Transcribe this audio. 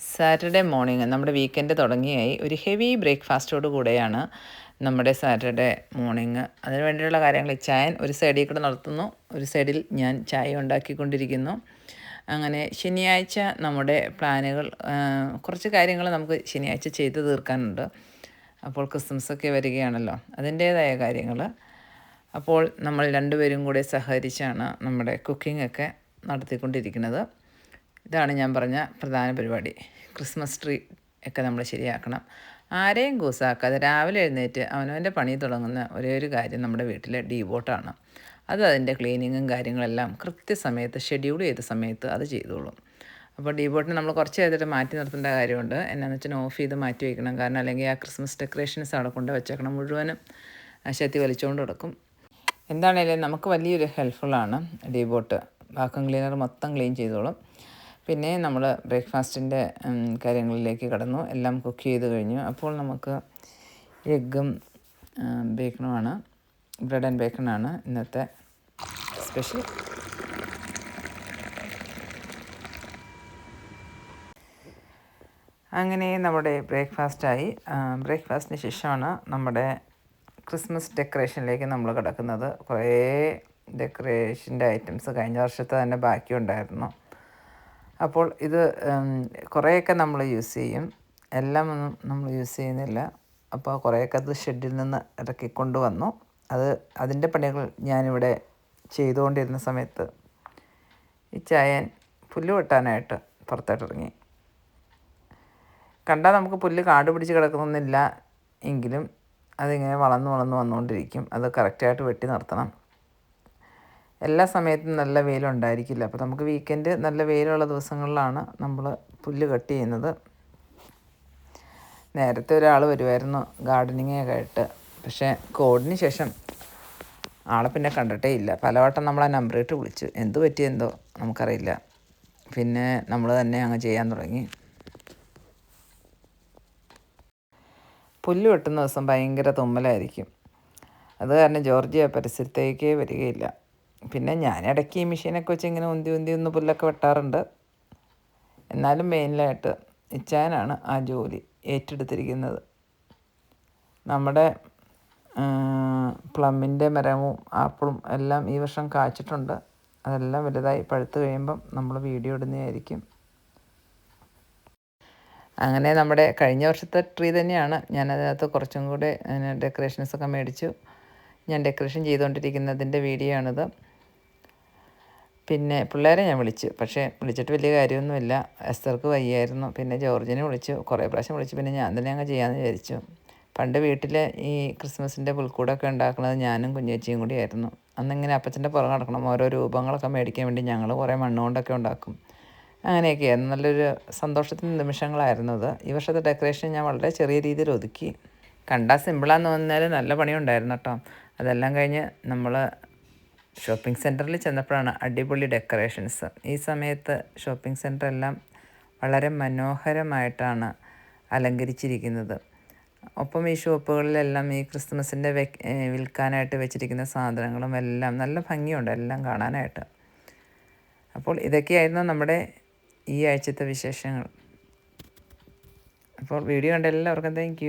Saturday morning നമ്മുടെ weekend തുടങ്ങിയായി. ഒരു ഹെവി ബ്രേക്ക്ഫാസ്റ്റോട് കൂടെയാണ് നമ്മുടെ സാറ്റർഡേ മോർണിംഗ്. അതിന് വേണ്ടിയുള്ള കാര്യങ്ങൾ ചായൻ ഒരു സൈഡിൽ കൂടെ നടത്തുന്നു. ഒരു സൈഡിൽ ഞാൻ ചായ ഉണ്ടാക്കിക്കൊണ്ടിരിക്കുന്നു. അങ്ങനെ ശനിയാഴ്ച നമ്മുടെ പ്ലാനുകൾ കുറച്ച് കാര്യങ്ങൾ നമുക്ക് ശനിയാഴ്ച ചെയ്തു തീർക്കാനുണ്ട്. അപ്പോൾ ക്രിസ്മസ് ഒക്കെ വരികയാണല്ലോ. അതിന്റേതായ കാര്യങ്ങൾ. അപ്പോൾ നമ്മൾ രണ്ടുപേരും കൂടെ സഹകരിച്ചാണ് നമ്മുടെ കുക്കിംഗ് ഒക്കെ നടത്തിക്കൊണ്ടിരിക്കുന്നത്. ഇതാണ് ഞാൻ പറഞ്ഞ പ്രധാന പരിപാടി. ക്രിസ്മസ് ട്രീ ഒക്കെ നമ്മൾ ശരിയാക്കണം. ആരെയും കൂസാക്കാതെ രാവിലെ എഴുന്നേറ്റ് അവനവന്റെ പണി തുടങ്ങുന്ന ഒരേ ഒരു കാര്യം നമ്മുടെ വീട്ടിലെ ഡീബോട്ടാണ്. അത് അതിന്റെ ക്ലീനിങ്ങും കാര്യങ്ങളെല്ലാം കൃത്യസമയത്ത് ഷെഡ്യൂൾ ചെയ്ത സമയത്ത് അത് ചെയ്തോളും. അപ്പോൾ ഡീബോട്ടിനെ നമ്മൾ കുറച്ച് നേരത്തെ മാറ്റി നിർത്തേണ്ട കാര്യമുണ്ട്. എന്നാന്ന് വെച്ചാൽ ഓഫ് ചെയ്ത് മാറ്റി വയ്ക്കണം. കാരണം അല്ലെങ്കിൽ ആ ക്രിസ്മസ് ഡെക്കറേഷൻസ് അവിടെ കൊണ്ട് വെച്ചേക്കണം മുഴുവനും ശക്തി വലിച്ചുകൊണ്ട് കിടക്കും എന്താണേലും നമുക്ക് വലിയൊരു ഹെൽപ്ഫുള്ളാണ് ഡീബോട്ട്. വാക്വം ക്ലീനർ മൊത്തം ക്ലീൻ ചെയ്തോളും. പിന്നെ നമ്മൾ ബ്രേക്ക്ഫാസ്റ്റിന്റെ കാര്യങ്ങളിലേക്ക് കടന്നു. എല്ലാം കുക്ക് ചെയ്ത് കഴിഞ്ഞു. അപ്പോൾ നമുക്ക് എഗ്ഗും ബേക്കണുമാണ്. ബ്രെഡ് ആൻഡ് ബേക്കണാണ് ഇന്നത്തെ സ്പെഷ്യൽ. അങ്ങനെ നമ്മുടെ ബ്രേക്ക്ഫാസ്റ്റായി. ബ്രേക്ക്ഫാസ്റ്റിന് ശേഷമാണ് നമ്മുടെ ക്രിസ്മസ് ഡെക്കറേഷനിലേക്ക് നമ്മൾ കിടക്കുന്നത്. കുറേ ഡെക്കറേഷന്റെ ഐറ്റംസ് കഴിഞ്ഞ വർഷത്തെ തന്നെ ബാക്കിയുണ്ടായിരുന്നു. അപ്പോൾ ഇത് കുറേയൊക്കെ നമ്മൾ യൂസ് ചെയ്യും. എല്ലാം ഒന്നും നമ്മൾ യൂസ് ചെയ്യുന്നില്ല. അപ്പോൾ കുറേയൊക്കെ അത് ഷെഡിൽ നിന്ന് ഇറക്കി കൊണ്ടുവന്നു. അത് അതിന്റെ പണികൾ ഞാനിവിടെ ചെയ്തുകൊണ്ടിരുന്ന സമയത്ത് ഈ ചായൻ പുല്ല് വെട്ടാനായിട്ട് പുറത്തോട്ടിറങ്ങി കണ്ടാൽ നമുക്ക് പുല്ല് കാട് പിടിച്ച് കിടക്കുന്നൊന്നുമില്ല എങ്കിലും അതിങ്ങനെ വളർന്നു വളർന്നു വന്നുകൊണ്ടിരിക്കും. അത് കറക്റ്റായിട്ട് വെട്ടി നിർത്തണം. എല്ലാ സമയത്തും നല്ല വെയിലുണ്ടായിരിക്കില്ല. അപ്പോൾ നമുക്ക് വീക്കെൻഡ് നല്ല വെയിലുള്ള ദിവസങ്ങളിലാണ് നമ്മൾ പുല്ല് കട്ട് ചെയ്യുന്നത്. നേരത്തെ ഒരാൾ വരുമായിരുന്നു ഗാർഡനിങ്ങൊക്കെ ആയിട്ട് പക്ഷേ കോഡിന് ശേഷം ആളെ പിന്നെ കണ്ടിട്ടേ ഇല്ല. പലവട്ടം നമ്മൾ ആ നമ്പർ ഇട്ട് വിളിച്ചു. എന്ത് പറ്റിയെന്തോ നമുക്കറിയില്ല. പിന്നെ നമ്മൾ തന്നെ അങ്ങ് ചെയ്യാൻ തുടങ്ങി. പുല്ല് വെട്ടുന്ന ദിവസം ഭയങ്കര തുമ്മലായിരിക്കും. അത് കാരണം ജോർജിയ പരിസരത്തേക്കേ വരികയില്ല. പിന്നെ ഞാൻ ഇടയ്ക്ക് ഈ മെഷീനൊക്കെ വെച്ച് ഇങ്ങനെ ഉന്തി ഉന്തി ഒന്ന് പുല്ലൊക്കെ വെട്ടാറുണ്ട്. എന്നാലും മെയിനിലായിട്ട് ഇച്ചാനാണ് ആ ജോലി ഏറ്റെടുത്തിരിക്കുന്നത്. നമ്മുടെ പ്ലമ്മിന്റെ മരവും ആപ്പിളും എല്ലാം ഈ വർഷം കാച്ചിട്ടുണ്ട്. അതെല്ലാം വലുതായി പഴുത്ത് കഴിയുമ്പം നമ്മൾ വീഡിയോ ഇടുന്നതായിരിക്കും. അങ്ങനെ നമ്മുടെ കഴിഞ്ഞ വർഷത്തെ ട്രീ തന്നെയാണ്. ഞാൻ ഞാനതിനകത്ത് കുറച്ചും കൂടെ ഡെക്കറേഷൻസൊക്കെ മേടിച്ചു. ഞാൻ ഡെക്കറേഷൻ ചെയ്തുകൊണ്ടിരിക്കുന്നതിന്റെ വീഡിയോ ആണിത് പിന്നെ പിള്ളേരെ ഞാൻ വിളിച്ചു. പക്ഷേ വിളിച്ചിട്ട് വലിയ കാര്യമൊന്നുമില്ല. എസ്തർക്ക് വയ്യായിരുന്നു. പിന്നെ ജോർജിനെ വിളിച്ചു. കുറേ പ്രാവശ്യം വിളിച്ചു. പിന്നെ ഞാൻ തന്നെ അങ്ങ് ചെയ്യാമെന്ന് വിചാരിച്ചു. പണ്ട് വീട്ടിൽ ഈ ക്രിസ്മസിന്റെ പുൽക്കൂടൊക്കെ ഉണ്ടാക്കുന്നത് ഞാനും കുഞ്ഞേച്ചിയും കൂടിയായിരുന്നു അന്നിങ്ങനെ അപ്പച്ചന്റെ പുറം നടക്കണം. ഓരോ രൂപങ്ങളൊക്കെ മേടിക്കാൻ വേണ്ടി ഞങ്ങൾ കുറേ മണ്ണുകൊണ്ടൊക്കെ ഉണ്ടാക്കും. അങ്ങനെയൊക്കെയായിരുന്നു നല്ലൊരു സന്തോഷത്തിന്റെ നിമിഷങ്ങളായിരുന്നു അത്. ഈ വർഷത്തെ ഡെക്കറേഷൻ ഞാൻ വളരെ ചെറിയ രീതിയിൽ ഒതുക്കി. കണ്ടാൽ സിമ്പിളാന്ന് തോന്നിയാൽ നല്ല പണിയുണ്ടായിരുന്നു കേട്ടോ. അതെല്ലാം കഴിഞ്ഞ് നമ്മൾ ഷോപ്പിംഗ് സെന്ററിൽ ചെന്നപ്പോഴാണ് അടിപൊളി ഡെക്കറേഷൻസ്. ഈ സമയത്ത് ഷോപ്പിംഗ് സെന്ററെല്ലാം വളരെ മനോഹരമായിട്ടാണ് അലങ്കരിച്ചിരിക്കുന്നത്. ഒപ്പം ഈ ഷോപ്പുകളിലെല്ലാം ഈ ക്രിസ്മസിന്റെ വിൽക്കാനായിട്ട് വെച്ചിരിക്കുന്ന സാധനങ്ങളും എല്ലാം നല്ല ഭംഗിയുണ്ട് എല്ലാം കാണാനായിട്ട്. അപ്പോൾ ഇതൊക്കെയായിരുന്നു നമ്മുടെ ഈ ആഴ്ചത്തെ വിശേഷങ്ങൾ. അപ്പോൾ വീഡിയോ കണ്ട എല്ലാവർക്കും താങ്ക്